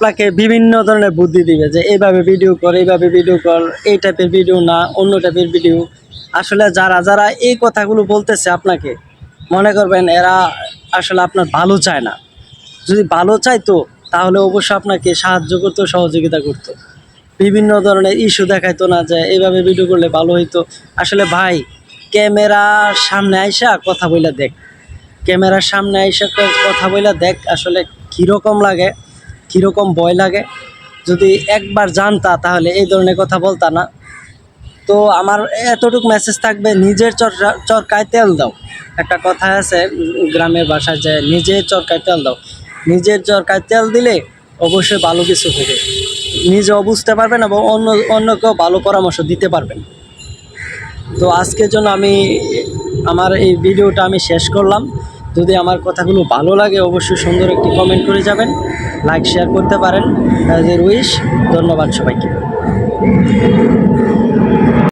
আপনাকে বিভিন্ন ধরনের বুদ্ধি দিবে যে এইভাবে ভিডিও কর এইভাবে ভিডিও কর, এই টাইপের ভিডিও না, অন্য টাইপের ভিডিও আসলে যারা যারা এই কথাগুলো বলতেছে আপনাকে, মনে করবেন এরা আসলে আপনার ভালো চায় না। যদি ভালো চাইতো, তাহলে অবশ্যই আপনাকে সাহায্য করতো, সহযোগিতা করতো। বিভিন্ন ধরনের ইস্যু দেখাইতো না যে এইভাবে ভিডিও করলে ভালো হইতো। আসলে ভাই, ক্যামেরার সামনে আইসা কথা বইলা দেখ। ক্যামেরার সামনে আইসা কথা বইলা দেখ আসলে কীরকম লাগে। কীরকম ভয় লাগে? যদি একবার জানতা, তাহলে এই ধরনের কথা বলতা না। তো আমার এতটুকু মেসেজ থাকবে, নিজের চরকা চরকায় তেল দাও। একটা কথা আছে, গ্রামের ভাষায় যে, নিজের চরকায় তেল দাও। নিজের চরকায় তেল দিলে অবশ্যই ভালো কিছু হবে। নিজেও বুঝতে পারবেন এবং অন্য অন্যকেও ভালো পরামর্শ দিতে পারবেন তো আজকের জন্য আমি, আমার এই ভিডিওটা আমি শেষ করলাম। যদি আমার কথাগুলো ভালো লাগে, অবশ্যই সুন্দর একটি কমেন্ট করে যাবেন। লাইক শেয়ার করতে পারেন। উইশ ধন্যবাদ সবাইকে।